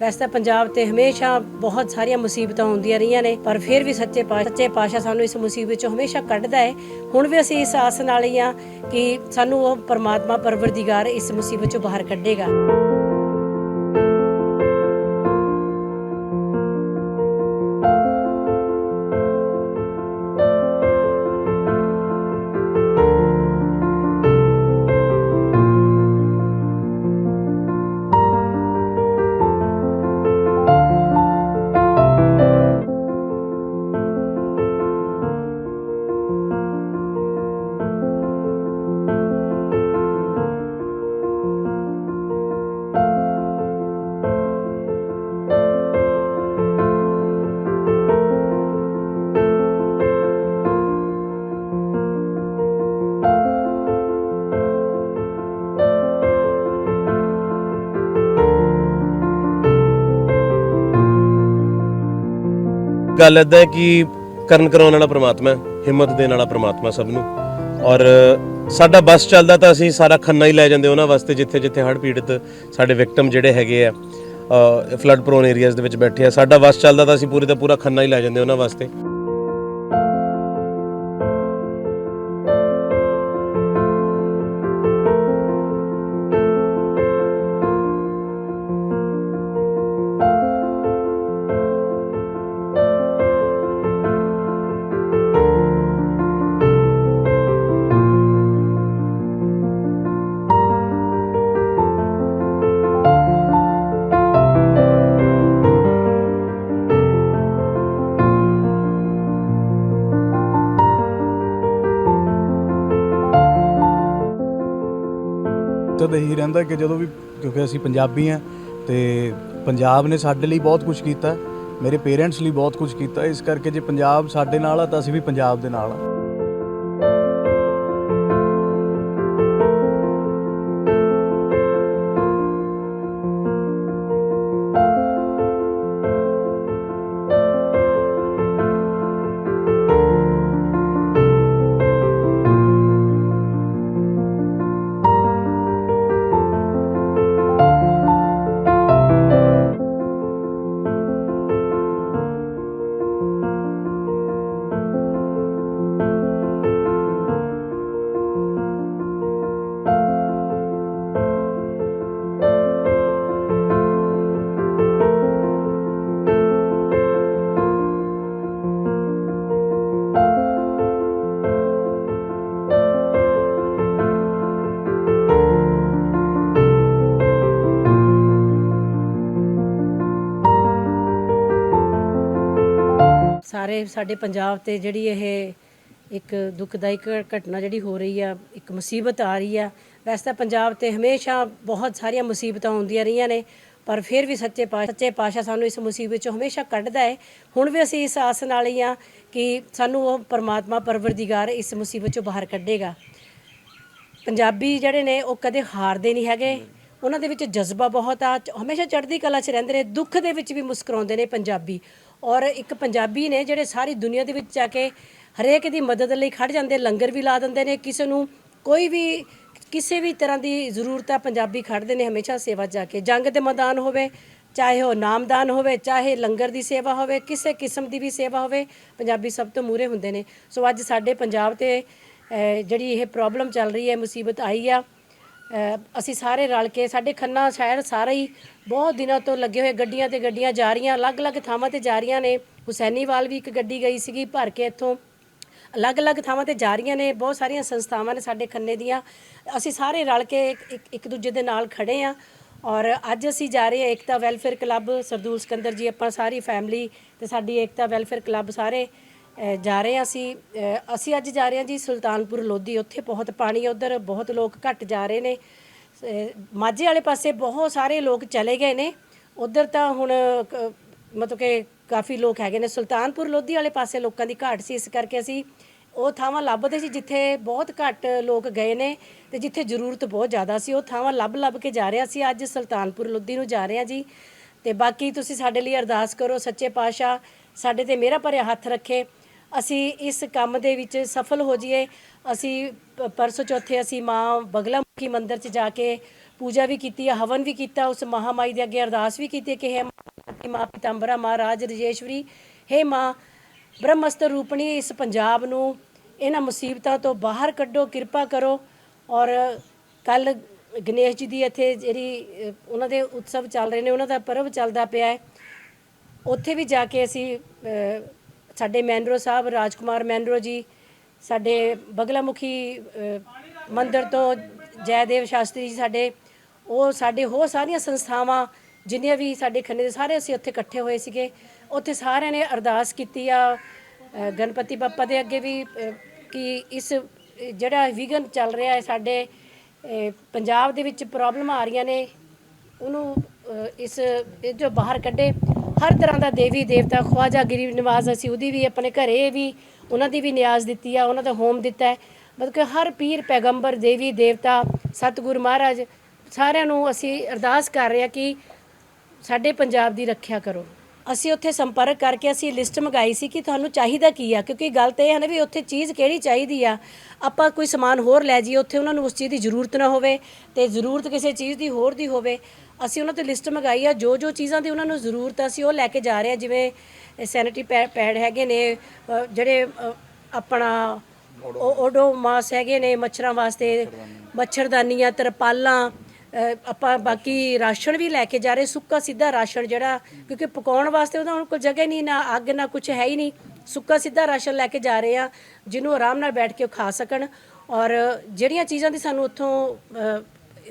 ਵੈਸੇ ਤਾਂ ਪੰਜਾਬ ਤੇ ਹਮੇਸ਼ਾ ਬਹੁਤ ਸਾਰੀਆਂ ਮੁਸੀਬਤਾਂ ਆਉਂਦੀਆਂ ਰਹੀਆਂ ਨੇ, ਪਰ ਫਿਰ ਵੀ ਸੱਚੇ ਪਾਤਸ਼ਾਹ ਸੱਚੇ ਪਾਤਸ਼ਾਹ ਸਾਨੂੰ ਇਸ ਮੁਸੀਬਤ ਚੋਂ ਹਮੇਸ਼ਾ ਕੱਢਦਾ ਹੈ। ਹੁਣ ਵੀ ਅਸੀਂ ਇਸ ਆਸ ਨਾਲ ਹੀ ਆ ਕਿ ਸਾਨੂੰ ਉਹ ਪਰਮਾਤਮਾ, ਪਰਵਰਦੀਗਾਰ ਇਸ ਮੁਸੀਬਤ ਚੋਂ ਬਾਹਰ ਕੱਢੇਗਾ। ਗੱਲ ਏਦਾਂ ਹੈ ਕਿ ਕਰਨ ਕਰਾਉਣ ਵਾਲਾ ਪ੍ਰਮਾਤਮਾ ਹੈ, ਹਿੰਮਤ ਦੇਣ ਵਾਲਾ ਪ੍ਰਮਾਤਮਾ ਸਭ ਨੂੰ। ਔਰ ਸਾਡਾ ਬੱਸ ਚੱਲਦਾ ਤਾਂ ਅਸੀਂ ਸਾਰਾ ਖੰਨਾ ਹੀ ਲੈ ਜਾਂਦੇ ਉਹਨਾਂ ਵਾਸਤੇ, ਜਿੱਥੇ ਜਿੱਥੇ ਹੜ੍ਹ ਪੀੜਤ ਸਾਡੇ ਵਿਕਟਮ ਜਿਹੜੇ ਹੈਗੇ ਆ ਫਲੱਡ ਪ੍ਰੋਨ ਏਰੀਆਜ਼ ਦੇ ਵਿੱਚ ਬੈਠੇ ਆ। ਸਾਡਾ ਬੱਸ ਚੱਲਦਾ ਤਾਂ ਅਸੀਂ ਪੂਰੇ ਦਾ ਪੂਰਾ ਖੰਨਾ ਹੀ ਲੈ ਜਾਂਦੇ ਉਹਨਾਂ ਵਾਸਤੇ। ਤਾਂ ਇਹੀ ਰਹਿੰਦਾ ਕਿ ਜਦੋਂ ਵੀ, ਕਿਉਂਕਿ ਅਸੀਂ ਪੰਜਾਬੀ ਹਾਂ ਤੇ ਪੰਜਾਬ ਨੇ ਸਾਡੇ ਲਈ ਬਹੁਤ ਕੁਝ ਕੀਤਾ, ਮੇਰੇ ਪੇਰੈਂਟਸ ਲਈ ਬਹੁਤ ਕੁਝ ਕੀਤਾ, ਇਸ ਕਰਕੇ ਜੇ ਪੰਜਾਬ ਸਾਡੇ ਨਾਲ ਆ ਤਾਂ ਅਸੀਂ ਵੀ ਪੰਜਾਬ ਦੇ ਨਾਲ ਆ। ਸਾਰੇ ਸਾਡੇ ਪੰਜਾਬ ਤੇ ਜਿਹੜੀ ਇਹ ਇੱਕ ਦੁਖਦਾਇਕ ਘਟਨਾ ਜਿਹੜੀ ਹੋ ਰਹੀ ਆ, ਇੱਕ ਮੁਸੀਬਤ ਆ ਰਹੀ ਆ। ਵੈਸੇ ਤਾਂ ਪੰਜਾਬ ਤੇ ਹਮੇਸ਼ਾ ਬਹੁਤ ਸਾਰੀਆਂ ਮੁਸੀਬਤਾਂ ਆਉਂਦੀਆਂ ਰਹੀਆਂ ਨੇ, ਪਰ ਫਿਰ ਵੀ ਸੱਚੇ ਪਾਤਸ਼ਾਹ ਸੱਚੇ ਪਾਤਸ਼ਾਹ ਸਾਨੂੰ ਇਸ ਮੁਸੀਬਤ ਚੋਂ ਹਮੇਸ਼ਾ ਕੱਢਦਾ ਹੈ। ਹੁਣ ਵੀ ਅਸੀਂ ਇਸ ਆਸ ਨਾਲ ਹੀ ਆ ਕਿ ਸਾਨੂੰ ਉਹ ਪਰਮਾਤਮਾ ਪਰਵਰਦੀਗਾਰ ਇਸ ਮੁਸੀਬਤ ਚੋਂ ਬਾਹਰ ਕੱਢੇਗਾ। ਪੰਜਾਬੀ ਜਿਹੜੇ ਨੇ ਉਹ ਕਦੇ ਹਾਰਦੇ ਨਹੀਂ ਹੈਗੇ। ਉਹਨਾਂ ਦੇ ਵਿੱਚ ਜਜ਼ਬਾ ਬਹੁਤ ਆ, ਹਮੇਸ਼ਾ ਚੜ੍ਹਦੀ ਕਲਾ 'ਚ ਰਹਿੰਦੇ ਨੇ, ਦੁੱਖ ਦੇ ਵਿੱਚ ਵੀ ਮੁਸਕਰਾਉਂਦੇ ਨੇ ਪੰਜਾਬੀ। ਔਰ ਇੱਕ ਪੰਜਾਬੀ ਨੇ ਜਿਹੜੇ ਸਾਰੀ ਦੁਨੀਆ ਦੇ ਵਿੱਚ ਜਾ ਕੇ ਹਰੇਕ ਦੀ ਮਦਦ ਲਈ ਖੜ ਜਾਂਦੇ, ਲੰਗਰ ਵੀ ਲਾ ਦਿੰਦੇ ਨੇ, ਕਿਸੇ ਨੂੰ ਕੋਈ ਵੀ, ਕਿਸੇ ਵੀ ਤਰ੍ਹਾਂ ਦੀ ਜ਼ਰੂਰਤ ਆ, ਪੰਜਾਬੀ ਖੜਦੇ ਨੇ ਹਮੇਸ਼ਾ ਸੇਵਾ 'ਚ ਜਾ ਕੇ। ਜੰਗ ਦੇ ਮੈਦਾਨ ਹੋਵੇ, ਚਾਹੇ ਉਹ ਨਾਮਦਾਨ ਹੋਵੇ, ਚਾਹੇ ਲੰਗਰ ਦੀ ਸੇਵਾ ਹੋਵੇ, ਕਿਸੇ ਕਿਸਮ ਦੀ ਵੀ ਸੇਵਾ ਹੋਵੇ, ਪੰਜਾਬੀ ਸਭ ਤੋਂ ਮੂਰੇ ਹੁੰਦੇ ਨੇ। ਸੋ ਅੱਜ ਸਾਡੇ ਪੰਜਾਬ ਤੇ ਜਿਹੜੀ ਇਹ ਪ੍ਰੋਬਲਮ ਚੱਲ ਰਹੀ ਹੈ, ਮੁਸੀਬਤ ਆਈ ਆ। ਅਸੀਂ ਸਾਰੇ ਰਲ ਕੇ, ਸਾਡੇ ਖੰਨਾ ਸ਼ਹਿਰ ਸਾਰਾ ਹੀ ਬਹੁਤ ਦਿਨਾਂ ਤੋਂ ਲੱਗੇ ਹੋਏ ਗੱਡੀਆਂ ਤੇ ਗੱਡੀਆਂ ਜਾ ਰਹੀਆਂ, ਅਲੱਗ-ਅਲੱਗ ਥਾਵਾਂ ਤੇ ਜਾ ਰਹੀਆਂ ਨੇ। ਹੁਸੈਨੀਵਾਲ ਵੀ ਇੱਕ ਗੱਡੀ ਗਈ ਸੀਗੀ ਭਰ ਕੇ ਇੱਥੋਂ। ਅਲੱਗ-ਅਲੱਗ ਥਾਵਾਂ ਤੇ ਜਾ ਰਹੀਆਂ ਨੇ, ਬਹੁਤ ਸਾਰੀਆਂ ਸੰਸਥਾਵਾਂ ਨੇ ਸਾਡੇ ਖੰਨੇ ਦੀਆਂ। ਅਸੀਂ ਸਾਰੇ ਰਲ ਕੇ ਇੱਕ- ਇੱਕ- ਦੂਜੇ ਦੇ ਨਾਲ ਖੜੇ ਆ ਔਰ ਅੱਜ ਅਸੀਂ ਜਾ ਰਹੇ ਹਾਂ ਏਕਤਾ ਵੈਲਫੇਅਰ ਕਲੱਬ। ਸਰਦੂਲ ਸਿਕੰਦਰ ਜੀ, ਆਪਾਂ ਸਾਰੀ ਫੈਮਿਲੀ ਤੇ ਸਾਡੀ ਏਕਤਾ ਵੈਲਫੇਅਰ ਕਲੱਬ ਸਾਰੇ ਜਾ ਰਹੇ ਹਾਂ ਅਸੀਂ। ਅਸੀਂ ਅੱਜ ਜਾ ਰਹੇ ਹਾਂ ਜੀ ਸੁਲਤਾਨਪੁਰ ਲੋਧੀ। ਉੱਥੇ ਬਹੁਤ ਪਾਣੀ ਉਧਰ ਬਹੁਤ ਲੋਕ ਘੱਟ ਜਾ ਰਹੇ ਨੇ। ਮਾਝੇ ਵਾਲੇ ਪਾਸੇ ਬਹੁਤ ਸਾਰੇ ਲੋਕ ਚਲੇ ਗਏ ਨੇ। ਉਧਰ ਤਾਂ ਹੁਣ ਕ- ਮਤਲਬ ਕਿ ਕਾਫੀ ਲੋਕ ਹੈਗੇ ਨੇ। ਸੁਲਤਾਨਪੁਰ ਲੋਧੀ ਵਾਲੇ ਪਾਸੇ ਲੋਕਾਂ ਦੀ ਘਾਟ ਸੀ, ਇਸ ਕਰਕੇ ਅਸੀਂ ਉਹ ਥਾਵਾਂ ਲੱਭਦੇ ਸੀ ਜਿੱਥੇ ਬਹੁਤ ਘੱਟ ਲੋਕ ਗਏ ਨੇ ਤੇ ਜਿੱਥੇ ਜ਼ਰੂਰਤ ਬਹੁਤ ਜ਼ਿਆਦਾ ਸੀ। ਉਹ ਥਾਵਾਂ ਲੱਭ ਲੱਭ ਕੇ ਜਾ ਰਿਹਾ ਸੀ ਅੱਜ ਸੁਲਤਾਨਪੁਰ ਲੋਧੀ ਨੂੰ ਜਾ ਰਹੇ ਹਾਂ ਜੀ। ਤੇ ਬਾਕੀ ਤੁਸੀਂ ਸਾਡੇ ਲਈ ਅਰਦਾਸ ਕਰੋ, ਸੱਚੇ ਪਾਤਸ਼ਾਹ ਸਾਡੇ ਤੇ ਮੇਰਾ ਭਰਿਆ ਹੱਥ ਰੱਖੇ। ਅਸੀਂ ਇਸ ਕੰਮ ਦੇ ਵਿੱਚ ਸਫਲ ਹੋ ਜਾਈਏ। ਅਸੀਂ ਪਰਸੋਂ ਚੌਥੇ ਅਸੀਂ ਮਾਂ ਬਗਲਾਮੁਖੀ ਮੰਦਿਰ 'ਚ ਜਾ ਕੇ ਪੂਜਾ ਵੀ ਕੀਤੀ ਆ, ਹਵਨ ਵੀ ਕੀਤਾ, ਉਸ ਮਹਾਮਾਈ ਦੇ ਅੱਗੇ ਅਰਦਾਸ ਵੀ ਕੀਤੀ ਕਿ ਹੈ ਮਾਂ ਪਿਤੰਬਰਾ ਮਹਾਰਾਜ ਰਜੇਸ਼ਵਰੀ, ਹੈ ਮਾਂ ਬ੍ਰਹਮਸਤਰ ਰੂਪਣੀ, ਇਸ ਪੰਜਾਬ ਨੂੰ ਇਹਨਾਂ ਮੁਸੀਬਤਾਂ ਤੋਂ ਬਾਹਰ ਕੱਢੋ, ਕਿਰਪਾ ਕਰੋ। ਔਰ ਕੱਲ ਗਣੇਸ਼ ਜੀ ਦੀ ਇੱਥੇ ਜਿਹੜੀ ਉਹਨਾਂ ਦੇ ਉਤਸਵ ਚੱਲ ਰਹੇ ਨੇ, ਉਹਨਾਂ ਦਾ ਪਰਵ ਚੱਲਦਾ ਪਿਆ ਹੈ। ਉੱਥੇ ਵੀ ਜਾ ਕੇ ਅਸੀਂ ਸਾਡੇ ਮੈਨਰੋ ਸਾਹਿਬ ਰਾਜਕੁਮਾਰ ਮੈਨਰੋ ਜੀ ਸਾਡੇ ਬਗਲਾਮੁਖੀ ਅ, ਮੰਦਿਰ ਤੋਂ ਜੈਦੇਵ ਸ਼ਾਸਤਰੀ ਜੀ ਸਾਡੇ ਉਹ ਸਾਡੇ ਹੋਰ ਸਾਰੀਆਂ ਸੰਸਥਾਵਾਂ ਜਿੰਨੀਆਂ ਵੀ ਸਾਡੇ ਖੰਨੇ ਦੇ ਸਾਰੇ ਅਸੀਂ ਉੱਥੇ ਇਕੱਠੇ ਹੋਏ ਸੀਗੇ। ਉੱਥੇ ਸਾਰਿਆਂ ਨੇ ਅਰਦਾਸ ਕੀਤੀ ਆ ਗਣਪਤੀ ਬੱਪਾ ਦੇ ਅੱਗੇ ਵੀ ਕਿ ਇਸ ਜਿਹੜਾ ਵਿਗਨ ਚੱਲ ਰਿਹਾ ਹੈ ਸਾਡੇ ਪੰਜਾਬ ਦੇ ਵਿੱਚ ਪ੍ਰੋਬਲਮ ਆ ਰਹੀਆਂ ਨੇ ਉਹਨੂੰ ਇਸ ਇਹ ਜੋ ਬਾਹਰ ਕੱਢੇ। ਹਰ ਤਰ੍ਹਾਂ ਦਾ ਦੇਵੀ ਦੇਵਤਾ, ਖਵਾਜਾ ਗਰੀਬ ਨਿਵਾਜ਼ ਅਸੀਂ ਉਹਦੀ ਵੀ, ਆਪਣੇ ਘਰੇ ਵੀ, ਉਹਨਾਂ ਦੀ ਵੀ ਨਿਆਜ਼ ਦਿੱਤੀ ਆ, ਉਹਨਾਂ ਦਾ ਹੋਮ ਦਿੱਤਾ ਹੈ। ਮਤਲਬ ਕਿ ਹਰ ਪੀਰ, ਪੈਗੰਬਰ, ਦੇਵੀ ਦੇਵਤਾ, ਸਤਿਗੁਰੂ ਮਹਾਰਾਜ, ਸਾਰਿਆਂ ਨੂੰ ਅਸੀਂ ਅਰਦਾਸ ਕਰ ਰਹੇ ਹਾਂ ਕਿ ਸਾਡੇ ਪੰਜਾਬ ਦੀ ਰੱਖਿਆ ਕਰੋ। ਅਸੀਂ ਉੱਥੇ ਸੰਪਰਕ ਕਰਕੇ ਅਸੀਂ ਲਿਸਟ ਮੰਗਾਈ ਸੀ ਕਿ ਤੁਹਾਨੂੰ ਚਾਹੀਦਾ ਕੀ ਆ, ਕਿਉਂਕਿ ਗੱਲ ਤਾਂ ਇਹ ਹੈ ਨਾ ਵੀ ਉੱਥੇ ਚੀਜ਼ ਕਿਹੜੀ ਚਾਹੀਦੀ ਆ। ਆਪਾਂ ਕੋਈ ਸਮਾਨ ਹੋਰ ਲੈ ਜਾਈਏ, ਉੱਥੇ ਉਹਨਾਂ ਨੂੰ ਉਸ ਚੀਜ਼ ਦੀ ਜ਼ਰੂਰਤ ਨਾ ਹੋਵੇ ਤੇ ਜ਼ਰੂਰਤ ਕਿਸੇ ਚੀਜ਼ ਦੀ ਹੋਰ ਦੀ ਹੋਵੇ। ਅਸੀਂ ਉਹਨਾਂ ਤੋਂ ਲਿਸਟ ਮੰਗਾਈ ਆ ਜੋ ਜੋ ਚੀਜ਼ਾਂ ਦੀ ਉਹਨਾਂ ਨੂੰ ਜ਼ਰੂਰਤ ਆ ਅਸੀਂ ਉਹ ਲੈ ਕੇ ਜਾ ਰਹੇ ਆ ਜਿਵੇਂ ਸੈਨਿਟਰੀ ਪੈਡ ਹੈਗੇ ਨੇ ਜਿਹੜੇ ਆਪਣਾ ਉਹ ਓਡੋ ਮਾਸ ਹੈਗੇ ਨੇ ਮੱਛਰਾਂ ਵਾਸਤੇ ਮੱਛਰਦਾਨੀਆਂ। ਤਰਪਾਲਾਂ ਆਪਾਂ ਬਾਕੀ ਰਾਸ਼ਨ ਵੀ ਲੈ ਕੇ ਜਾ ਰਹੇ ਸੁੱਕਾ ਸਿੱਧਾ ਰਾਸ਼ਨ ਜਿਹੜਾ ਕਿਉਂਕਿ ਪਕਾਉਣ ਵਾਸਤੇ ਉਹਦਾ ਹੁਣ ਕੋਈ ਜਗ੍ਹਾ ਨਹੀਂ ਨਾ ਅੱਗ ਨਾ ਕੁਝ ਹੈ ਹੀ ਨਹੀਂ। ਸੁੱਕਾ ਸਿੱਧਾ ਰਾਸ਼ਨ ਲੈ ਕੇ ਜਾ ਰਹੇ ਆ ਜਿਹਨੂੰ ਆਰਾਮ ਨਾਲ ਬੈਠ ਕੇ ਖਾ ਸਕਣ। ਔਰ ਜਿਹੜੀਆਂ ਚੀਜ਼ਾਂ ਦੀ ਸਾਨੂੰ ਉੱਥੋਂ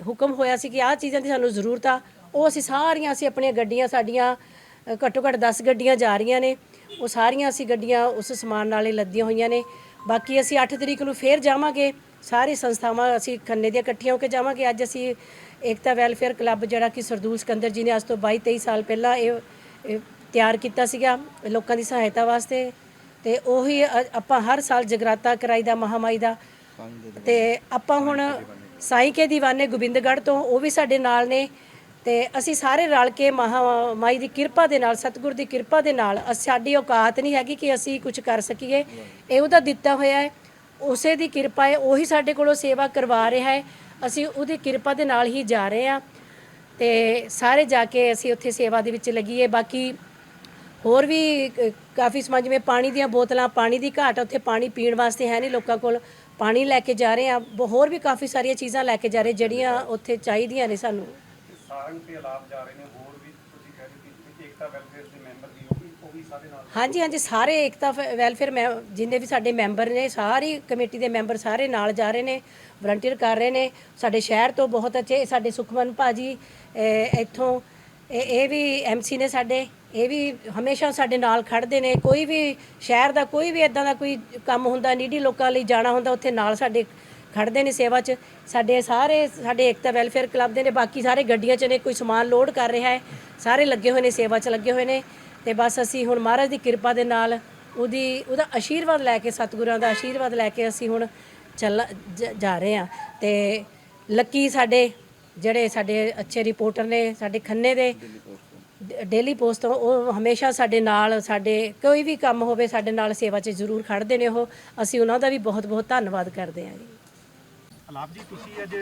ਹੁਕਮ ਹੋਇਆ ਸੀ ਕਿ ਆਹ ਚੀਜ਼ਾਂ ਦੀ ਸਾਨੂੰ ਜ਼ਰੂਰਤ ਆ। ਉਹ ਅਸੀਂ ਸਾਰੀਆਂ ਅਸੀਂ ਆਪਣੀਆਂ ਗੱਡੀਆਂ ਸਾਡੀਆਂ ਘੱਟੋ ਘੱਟ 10 ਗੱਡੀਆਂ ਜਾ ਰਹੀਆਂ ਨੇ। ਉਹ ਸਾਰੀਆਂ ਅਸੀਂ ਗੱਡੀਆਂ ਉਸ ਸਮਾਨ ਨਾਲੇ ਲੱਦੀਆਂ ਹੋਈਆਂ ਨੇ। ਬਾਕੀ ਅਸੀਂ 8 ਤਰੀਕ ਨੂੰ ਫੇਰ ਜਾਵਾਂਗੇ। ਸਾਰੀ ਸੰਸਥਾਵਾਂ ਅਸੀਂ ਖੰਨੇ ਦੀਆਂ ਇਕੱਠੀਆਂ ਹੋ ਕੇ ਜਾਵਾਂਗੇ। ਅੱਜ ਅਸੀਂ ਏਕਤਾ ਵੈਲਫੇਅਰ ਕਲੱਬ ਜਿਹੜਾ ਕਿ ਸਰਦੂਲ ਸਿਕੰਦਰ ਜੀ ਨੇ ਅੱਜ ਤੋਂ 22 23 ਸਾਲ ਪਹਿਲਾਂ ਇਹ ਤਿਆਰ ਕੀਤਾ ਸੀਗਾ ਲੋਕਾਂ ਦੀ ਸਹਾਇਤਾ ਵਾਸਤੇ। ਤੇ ਉਹੀ ਆਪਾਂ ਹਰ ਸਾਲ ਜਗਰਾਤਾ ਕਰਾਈਦਾ ਮਹਾਮਾਈ ਦਾ। ਤੇ ਆਪਾਂ ਹੁਣ ਸਾਈਂ ਕੇ ਦੀਵਾਨੇ ਗੋਬਿੰਦਗੜ੍ਹ ਤੋਂ, ਉਹ ਵੀ ਸਾਡੇ ਨਾਲ ਨੇ ਤੇ ਅਸੀਂ ਸਾਰੇ ਰਲ ਕੇ ਮਹਾਮਾਈ ਦੀ ਕਿਰਪਾ ਦੇ ਨਾਲ, ਸਤਿਗੁਰ ਦੀ ਕਿਰਪਾ ਦੇ ਨਾਲ ਅਸ- ਸਾਡੀ ਔਕਾਤ ਨਹੀਂ ਹੈਗੀ ਕਿ ਅਸੀਂ ਕੁਝ ਕਰ ਸਕੀਏ। ਇਹ ਉਹਦਾ ਦਿੱਤਾ ਹੋਇਆ ਹੈ। ਉਸੇ ਦੀ ਕਿਰਪਾ ਹੈ, ਉਹੀ ਸਾਡੇ ਕੋਲੋਂ ਸੇਵਾ ਕਰਵਾ ਰਿਹਾ ਹੈ। ਅਸੀਂ ਉਹਦੀ ਕਿਰਪਾ ਦੇ ਨਾਲ ਹੀ ਜਾ ਰਹੇ ਹਾਂ ਤੇ ਸਾਰੇ ਜਾ ਕੇ ਅਸੀਂ ਉੱਥੇ ਸੇਵਾ ਦੇ ਵਿੱਚ ਲੱਗੀਏ। ਬਾਕੀ ਹੋਰ ਵੀ ਕਾਫੀ ਸਮਾਂ ਜਿਵੇਂ ਪਾਣੀ ਦੀਆਂ ਬੋਤਲਾਂ, ਪਾਣੀ ਦੀ ਘਾਟ ਉੱਥੇ ਪਾਣੀ ਪੀਣ ਵਾਸਤੇ ਹੈ ਨਹੀਂ ਲੋਕਾਂ ਕੋਲ। ਪਾਣੀ ਲੈ ਕੇ ਜਾ ਰਹੇ ਆ ਹੋਰ ਵੀ ਕਾਫੀ ਸਾਰੀਆਂ ਚੀਜ਼ਾਂ ਲੈ ਕੇ ਜਾ ਰਹੇ ਜਿਹੜੀਆਂ ਉੱਥੇ ਚਾਹੀਦੀਆਂ ਨੇ ਸਾਨੂੰ। ਸਾਰੰਗ ਤੇ ਇਲਾਪ ਜਾ ਰਹੇ ਨੇ ਹੋਰ ਵੀ ਤੁਸੀਂ ਕਹਿ ਰਹੇ ਕਿ ਏਕਤਾ ਵੈਲਫੇਅਰ ਦੇ ਮੈਂਬਰ ਵੀ ਉਹ ਵੀ ਉਹ ਵੀ ਸਾਰੇ ਨਾਲ। ਹਾਂਜੀ ਹਾਂਜੀ ਸਾਰੇ ਏਕਤਾ ਵੈਲਫੇਅਰ ਮੈਂ ਜਿੰਨੇ ਵੀ ਸਾਡੇ ਮੈਂਬਰ ਨੇ ਸਾਰੀ ਕਮੇਟੀ ਦੇ ਮੈਂਬਰ ਸਾਰੇ ਨਾਲ ਜਾ ਰਹੇ ਨੇ ਵਲੰਟੀਅਰ ਕਰ ਰਹੇ ਨੇ। ਸਾਡੇ ਸ਼ਹਿਰ ਤੋਂ ਬਹੁਤ ਅੱਛੇ ਸਾਡੇ ਸੁਖਮਨ ਭਾਜੀ ਇੱਥੋਂ ਇਹ ਵੀ ਐਮਸੀ ਨੇ ਸਾਡੇ। ਇਹ ਵੀ ਹਮੇਸ਼ਾ ਸਾਡੇ ਨਾਲ ਖੜਦੇ ਨੇ, ਕੋਈ ਵੀ ਸ਼ਹਿਰ ਦਾ ਕੋਈ ਵੀ ਇਦਾਂ ਦਾ ਕੋਈ ਕੰਮ ਹੁੰਦਾ, ਨੀਡੀ ਲੋਕਾਂ ਲਈ ਜਾਣਾ ਹੁੰਦਾ, ਉੱਥੇ ਨਾਲ ਸਾਡੇ ਖੜਦੇ ਨੇ ਸੇਵਾ 'ਚ। ਸਾਡੇ ਸਾਰੇ, ਸਾਡੇ ਏਕਤਾ ਵੈਲਫੇਅਰ ਕਲੱਬ ਦੇ ਨੇ, ਬਾਕੀ ਸਾਰੇ ਗੱਡੀਆਂ 'ਚ ਨੇ, ਕੋਈ ਸਮਾਨ ਲੋਡ ਕਰ ਰਿਹਾ ਹੈ, ਸਾਰੇ ਲੱਗੇ ਹੋਏ ਨੇ, ਸੇਵਾ 'ਚ ਲੱਗੇ ਹੋਏ ਨੇ। ਤੇ ਬਸ ਅਸੀਂ ਹੁਣ ਮਹਾਰਾਜ ਦੀ ਕਿਰਪਾ ਦੇ ਨਾਲ ਉਹਦੀ, ਉਹਦਾ ਆਸ਼ੀਰਵਾਦ ਲੈ ਕੇ, ਸਤਿਗੁਰਾਂ ਦਾ ਆਸ਼ੀਰਵਾਦ ਲੈ ਕੇ ਅਸੀਂ ਹੁਣ ਚੱਲ, ਜ- ਜਾ ਰਹੇ ਹਾਂ। ਤੇ ਲੱਕੀ ਸਾਡੇ, ਜਿਹੜੇ ਸਾਡੇ ਅੱਛੇ ਰਿਪੋਰਟਰ ਨੇ, ਸਾਡੇ ਖੰਨੇ ਦੇ ਡੇਲੀ ਪੋਸਟ ਤੋਂ ਉਹ ਹਮੇਸ਼ਾ ਸਾਡੇ ਨਾਲ ਸਾਡੇ ਕੋਈ ਵੀ ਕੰਮ ਹੋਵੇ ਸਾਡੇ ਨਾਲ ਸੇਵਾ 'ਚ ਜ਼ਰੂਰ ਖੜਦੇ ਨੇ ਉਹ। ਅਸੀਂ ਉਹਨਾਂ ਦਾ ਵੀ ਬਹੁਤ ਬਹੁਤ ਧੰਨਵਾਦ ਕਰਦੇ ਹਾਂ ਜੀ। ਅਲਾਪ ਜੀ ਤੁਸੀਂ ਅੱਜ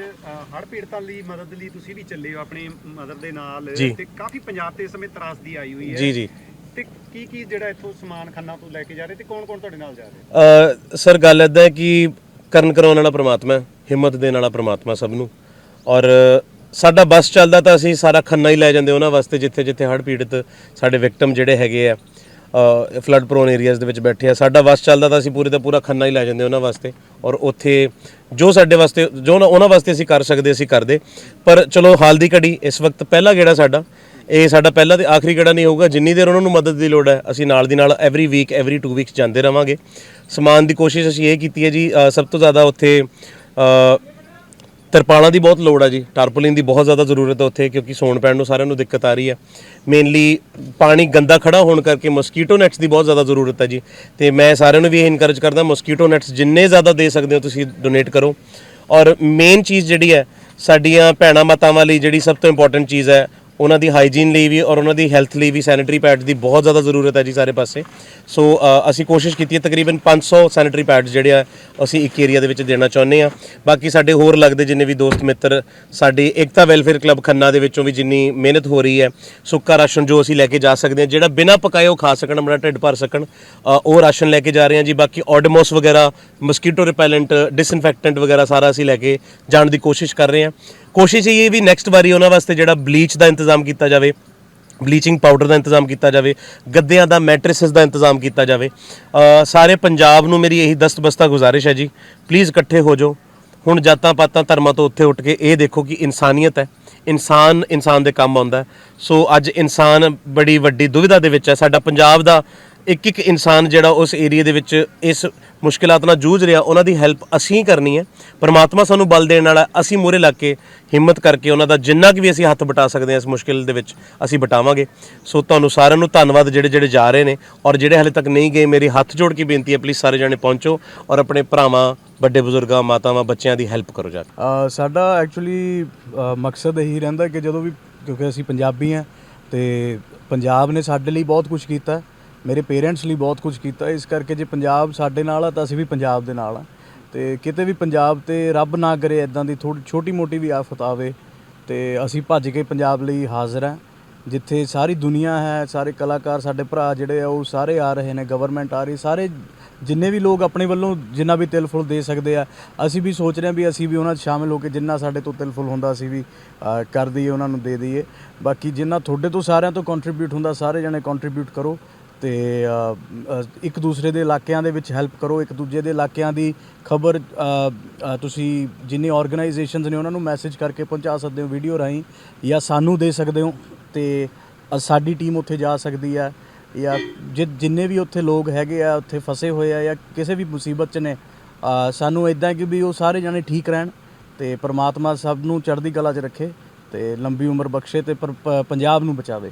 ਹੜ ਪੀੜਤਾਂ ਲਈ ਮਦਦ ਲਈ ਤੁਸੀਂ ਵੀ ਚੱਲੇ ਹੋ ਆਪਣੀ ਮਦਦ ਦੇ ਨਾਲ। ਜੀ। ਤੇ ਕਾਫੀ ਪੰਜਾਬ ਤੇ ਇਸ ਸਮੇਂ ਤਰਾਸਦੀ ਆਈ ਹੋਈ ਹੈ। ਜੀ ਜੀ। ਤੇ ਕੀ ਕੀ ਜਿਹੜਾ ਇੱਥੋਂ ਸਮਾਨ ਖੰਨਾ ਤੋਂ ਲੈ ਕੇ ਜਾ ਰਹੇ ਤੇ ਕੌਣ ਕੌਣ ਤੁਹਾਡੇ ਨਾਲ ਜਾ ਰਹੇ? ਅ, ਸਰ ਗੱਲ ਇਦਾਂ ਹੈ ਕਿ ਕਰਨ ਕਰਾਉਣ ਵਾਲਾ ਪ੍ਰਮਾਤਮਾ ਹੈ, ਹਿੰਮਤ ਦੇਣ ਵਾਲਾ ਪ੍ਰਮਾਤਮਾ ਸਭ ਨੂੰ। ਔਰ ਸਾਡਾ ਬੱਸ ਚੱਲਦਾ ਤਾਂ ਅਸੀਂ ਸਾਰਾ ਖੰਨਾ ਹੀ ਲੈ ਜਾਂਦੇ ਉਹਨਾਂ ਵਾਸਤੇ, ਜਿੱਥੇ ਜਿੱਥੇ ਹੜ੍ਹ ਪੀੜਤ ਸਾਡੇ ਵਿਕਟਮ ਜਿਹੜੇ ਹੈਗੇ ਆ ਫਲੱਡ ਪ੍ਰੋਨ ਏਰੀਆਜ਼ ਦੇ ਵਿੱਚ ਬੈਠੇ ਆ। ਸਾਡਾ ਬੱਸ ਚੱਲਦਾ ਤਾਂ ਅਸੀਂ ਪੂਰੇ ਦਾ ਪੂਰਾ ਖੰਨਾ ਹੀ ਲੈ ਜਾਂਦੇ ਉਹਨਾਂ ਵਾਸਤੇ। ਔਰ ਉੱਥੇ ਜੋ ਸਾਡੇ ਵਾਸਤੇ, ਜੋ ਨਾ- ਉਹਨਾਂ ਵਾਸਤੇ ਅਸੀਂ ਕਰ ਸਕਦੇ, ਅਸੀਂ ਕਰਦੇ। ਪਰ ਚਲੋ ਹਾਲ ਦੀ ਘੜੀ, ਇਸ ਵਕਤ ਪਹਿਲਾ ਗੇੜਾ ਸਾਡਾ। ਇਹ ਸਾਡਾ ਪਹਿਲਾ ਤੇ ਆਖਰੀ ਗੇੜਾ ਨਹੀਂ ਹੋਊਗਾ। ਜਿੰਨੀ ਦੇਰ ਉਹਨਾਂ ਨੂੰ ਮਦਦ ਦੀ ਲੋੜ ਹੈ, ਅਸੀਂ ਨਾਲ ਦੀ ਨਾਲ ਐਵਰੀ ਵੀਕ ਐਵਰੀ 2 ਵੀਕਸ ਜਾਂਦੇ ਰਵਾਂਗੇ। ਸਮਾਨ ਦੀ ਕੋਸ਼ਿਸ਼ ਅਸੀਂ ਇਹ ਕੀਤੀ ਹੈ ਜੀ ਸਭ ਤੋਂ ਜ਼ਿਆਦਾ ਉੱਥੇ ਤਰਪਾਲਾਂ ਦੀ ਬਹੁਤ ਲੋੜ ਆ ਜੀ। ਟਾਰਪੋਲਿਨ ਦੀ ਬਹੁਤ ਜ਼ਿਆਦਾ ਜ਼ਰੂਰਤ ਹੈ ਉੱਥੇ, ਕਿਉਂਕਿ ਸੌਣ ਪੈਣ ਨੂੰ ਸਾਰਿਆਂ ਨੂੰ ਦਿੱਕਤ ਆ ਰਹੀ ਹੈ ਮੇਨਲੀ ਪਾਣੀ ਗੰਦਾ ਖੜਾ ਹੋਣ ਕਰਕੇ ਮਸਕੀਟੋ ਨੈਟਸ ਦੀ ਬਹੁਤ ਜ਼ਿਆਦਾ ਜ਼ਰੂਰਤ ਹੈ ਜੀ। ਤੇ ਮੈਂ ਸਾਰਿਆਂ ਨੂੰ ਵੀ ਇਹ ਇਨਕਰੇਜ ਕਰਦਾ ਮਸਕੀਟੋ ਨੈਟਸ ਜਿੰਨੇ ਜ਼ਿਆਦਾ ਦੇ ਸਕਦੇ ਹੋ ਤੁਸੀਂ ਡੋਨੇਟ ਕਰੋ। ਔਰ ਮੇਨ ਚੀਜ਼ ਜਿਹੜੀ ਹੈ ਸਾਡੀਆਂ ਭੈਣਾਂ ਮਾਤਾਵਾਂ ਲਈ ਜਿਹੜੀ ਸਭ ਤੋਂ ਇੰਪੋਰਟੈਂਟ ਚੀਜ਼ ਹੈ ਉਹਨਾਂ ਦੀ ਹਾਈਜੀਨ ਲਈ ਵੀ ਔਰ ਉਹਨਾਂ ਦੀ ਹੈਲਥ ਲਈ ਵੀ ਸੈਨੀਟਰੀ ਪੈਡਸ ਦੀ ਬਹੁਤ ਜ਼ਿਆਦਾ ਜ਼ਰੂਰਤ ਹੈ ਜੀ ਸਾਰੇ ਪਾਸੇ। ਸੋ ਅਸੀਂ ਕੋਸ਼ਿਸ਼ ਕੀਤੀ ਹੈ ਤਕਰੀਬਨ 500 ਸੈਨੀਟਰੀ ਪੈਡਸ ਜਿਹੜੇ ਆ, ਅਸੀਂ ਇੱਕ ਏਰੀਆ ਦੇ ਵਿੱਚ ਦੇਣਾ ਚਾਹੁੰਦੇ ਆ ਬਾਕੀ ਸਾਡੇ ਹੋਰ ਲੱਗਦੇ ਜਿੰਨੇ ਵੀ ਦੋਸਤ ਮਿੱਤਰ, ਸਾਡੀ ਏਕਤਾ ਵੈਲਫੇਅਰ ਕਲੱਬ ਖੰਨਾ ਦੇ ਵਿੱਚੋਂ ਵੀ ਜਿੰਨੀ ਮਿਹਨਤ ਹੋ ਰਹੀ ਹੈ, ਸੁੱਕਾ ਰਾਸ਼ਨ ਜੋ ਅਸੀਂ ਲੈ ਕੇ ਜਾ ਸਕਦੇ ਹਾਂ, ਜਿਹੜਾ ਬਿਨਾਂ ਪਕਾਏ ਉਹ ਖਾ ਸਕਣ, ਆਪਣਾ ਢਿੱਡ ਭਰ ਸਕਣ ਉਹ ਰਾਸ਼ਨ ਲੈ ਕੇ ਜਾ ਰਹੇ ਹਾਂ ਜੀ। ਬਾਕੀ ਆਡਮੋਸ ਵਗੈਰਾ ਮਸਕੀਟੋ ਰਿਪੈਲੈਂਟ ਡਿਸਇਨਫੈਕਟੈਂਟ ਵਗੈਰਾ ਸਾਰਾ ਅਸੀਂ ਲੈ ਕੇ ਜਾਣ ਦੀ ਕੋਸ਼ਿਸ਼ ਕਰ ਰਹੇ ਹਾਂ। ਕੋਸ਼ਿਸ਼ ਇਹ ਵੀ ਨੈਕਸਟ ਵਾਰੀ ਉਹਨਾਂ ਵਾਸਤੇ ਜਿਹੜਾ ਬਲੀਚ ਦਾ ਇੰਤਜ਼ਾਮ ਕੀਤਾ ਜਾਵੇ ਬਲੀਚਿੰਗ ਪਾਊਡਰ ਦਾ ਇੰਤਜ਼ਾਮ ਕੀਤਾ ਜਾਵੇ, ਗੱਦਿਆਂ ਦਾ ਮੈਟ੍ਰਿਸਸ ਦਾ ਇੰਤਜ਼ਾਮ ਕੀਤਾ ਜਾਵੇ ਸਾਰੇ ਪੰਜਾਬ ਨੂੰ ਮੇਰੀ ਇਹੀ ਦਸਤਬਸਤਾ ਗੁਜ਼ਾਰਿਸ਼ ਹੈ ਜੀ ਪਲੀਜ਼ ਇਕੱਠੇ ਹੋ ਜਾਓ। ਹੁਣ ਜਾਤਾਂ ਪਾਤਾਂ ਧਰਮਾਂ ਤੋਂ ਉੱਥੇ ਉੱਠ ਕੇ ਇਹ ਦੇਖੋ ਕਿ ਇਨਸਾਨੀਅਤ ਹੈ, ਇਨਸਾਨ ਇਨਸਾਨ ਦੇ ਕੰਮ ਆਉਂਦਾ ਸੋ ਅੱਜ ਇਨਸਾਨ ਬੜੀ ਵੱਡੀ ਦੁਵਿਧਾ ਦੇ ਵਿੱਚ ਹੈ, ਸਾਡਾ ਪੰਜਾਬ ਦਾ ਇੱਕ ਇੱਕ ਇਨਸਾਨ ਜਿਹੜਾ ਉਸ ਏਰੀਆ ਦੇ ਵਿੱਚ ਇਸ ਮੁਸ਼ਕਿਲਾਂ ਨਾਲ ਜੂਝ ਰਿਹਾ, ਉਹਨਾਂ ਦੀ ਹੈਲਪ ਅਸੀਂ ਕਰਨੀ ਹੈ। ਪਰਮਾਤਮਾ ਸਾਨੂੰ ਬਲ ਦੇਣ ਵਾਲਾ, ਅਸੀਂ ਮੂਹਰੇ ਲੱਗ ਕੇ ਹਿੰਮਤ ਕਰਕੇ ਉਹਨਾਂ ਦਾ ਜਿੰਨਾ ਕਿ ਵੀ ਅਸੀਂ ਹੱਥ ਬਟਾ ਸਕਦੇ ਹਾਂ ਇਸ ਮੁਸ਼ਕਿਲ ਦੇ ਵਿੱਚ, ਅਸੀਂ ਬਟਾਵਾਂਗੇ ਸੋ ਤੁਹਾਨੂੰ ਸਾਰਿਆਂ ਨੂੰ ਧੰਨਵਾਦ ਜਿਹੜੇ ਜਿਹੜੇ ਜਾ ਰਹੇ ਨੇ ਔਰ ਜਿਹੜੇ ਹਲੇ ਤੱਕ ਨਹੀਂ ਗਏ, ਮੇਰੀ ਹੱਥ ਜੋੜ ਕੇ ਬੇਨਤੀ ਹੈ ਪਲੀਜ਼ ਸਾਰੇ ਜਣੇ ਪਹੁੰਚੋ ਔਰ ਆਪਣੇ ਭਰਾਵਾਂ, ਵੱਡੇ ਬਜ਼ੁਰਗਾਂ, ਮਾਤਾਵਾਂ, ਬੱਚਿਆਂ ਦੀ ਹੈਲਪ ਕਰੋ ਜਾ ਕੇ। ਸਾਡਾ ਐਕਚੁਅਲੀ ਮਕਸਦ ਇਹੀ ਰਹਿੰਦਾ ਕਿ ਜਦੋਂ ਵੀ, ਕਿਉਂਕਿ ਅਸੀਂ ਪੰਜਾਬੀ ਆ ਤੇ ਪੰਜਾਬ ਨੇ ਸਾਡੇ ਲਈ ਬਹੁਤ ਕੁਝ ਕੀਤਾ ਮੇਰੇ ਪੇਰੈਂਟਸ ਲਈ ਬਹੁਤ ਕੁਝ ਕੀਤਾ। ਇਸ ਕਰਕੇ ਜੇ ਪੰਜਾਬ ਸਾਡੇ ਨਾਲ ਆ ਤਾਂ ਅਸੀਂ ਵੀ ਪੰਜਾਬ ਦੇ ਨਾਲ ਆ। ਤੇ ਕਿਤੇ ਵੀ ਪੰਜਾਬ ਤੇ ਰੱਬ ਨਾ ਕਰੇ ਇਦਾਂ ਦੀ ਥੋੜੀ ਛੋਟੀ ਮੋਟੀ ਵੀ ਆਫਤ ਆਵੇ, ਤੇ ਅਸੀਂ ਭੱਜ ਕੇ ਪੰਜਾਬ ਲਈ ਹਾਜ਼ਰ ਆ। ਜਿੱਥੇ ਸਾਰੀ ਦੁਨੀਆ ਹੈ, ਸਾਰੇ ਕਲਾਕਾਰ ਸਾਡੇ ਭਰਾ ਜਿਹੜੇ ਆ, ਉਹ ਸਾਰੇ ਆ ਰਹੇ ਨੇ ਗਵਰਨਮੈਂਟ ਆ ਰਹੀ, ਸਾਰੇ ਜਿੰਨੇ ਵੀ ਲੋਕ ਆਪਣੇ ਵੱਲੋਂ ਜਿੰਨਾ ਵੀ ਤਿਲ ਫੁੱਲ ਦੇ ਸਕਦੇ ਆ, ਅਸੀਂ ਵੀ ਸੋਚ ਰਹੇ ਹਾਂ ਵੀ ਅਸੀਂ ਵੀ ਉਹਨਾਂ 'ਚ ਸ਼ਾਮਿਲ ਹੋ ਕੇ ਜਿੰਨਾ ਸਾਡੇ ਤੋਂ ਤਿਲ ਫੁੱਲ ਹੁੰਦਾ ਅਸੀਂ ਵੀ ਕਰ ਦਈਏ, ਉਹਨਾਂ ਨੂੰ ਦੇ ਦਈਏ। ਬਾਕੀ ਜਿੰਨਾ ਤੁਹਾਡੇ ਤੋਂ ਸਾਰਿਆਂ ਤੋਂ ਕੰਟਰੀਬਿਊਟ ਹੁੰਦਾ, ਸਾਰੇ ਜਣੇ ਕੰਟਰੀਬਿਊਟ ਕਰੋ। ਤੇ ਇੱਕ ਦੂਸਰੇ ਦੇ ਇਲਾਕਿਆਂ ਦੇ ਵਿੱਚ ਹੈਲਪ ਕਰੋ, ਇੱਕ ਦੂਜੇ ਦੇ ਇਲਾਕਿਆਂ ਦੀ ਖਬਰ ਤੁਸੀਂ ਜਿੰਨੇ ਆਰਗੇਨਾਈਜੇਸ਼ਨਸ ਨੇ ਉਹਨਾਂ ਨੂੰ ਮੈਸੇਜ ਕਰਕੇ ਪਹੁੰਚਾ ਸਕਦੇ ਹੋ ਵੀਡੀਓ ਰਾਹੀਂ, ਜਾਂ ਸਾਨੂੰ ਦੇ ਸਕਦੇ ਹੋ, ਤੇ ਸਾਡੀ ਟੀਮ ਉੱਥੇ ਜਾ ਸਕਦੀ ਹੈ, ਜਾਂ ਜਿ- ਜਿੰਨੇ ਵੀ ਉੱਥੇ ਲੋਕ ਹੈਗੇ ਆ, ਉੱਥੇ ਫਸੇ ਹੋਏ ਆ, ਜਾਂ ਕਿਸੇ ਵੀ ਮੁਸੀਬਤ 'ਚ ਨੇ ਸਾਨੂੰ ਇਦਾਂ ਕਿ ਵੀ ਉਹ ਸਾਰੇ ਜਣੇ ਠੀਕ ਰਹਿਣ, ਤੇ ਪ੍ਰਮਾਤਮਾ ਸਭ ਨੂੰ ਚੜ੍ਹਦੀ ਕਲਾ 'ਚ ਰੱਖੇ, ਤੇ ਲੰਬੀ ਉਮਰ ਬਖਸ਼ੇ ਤੇ ਪਰ- ਪ- ਪੰਜਾਬ ਨੂੰ ਬਚਾਵੇ।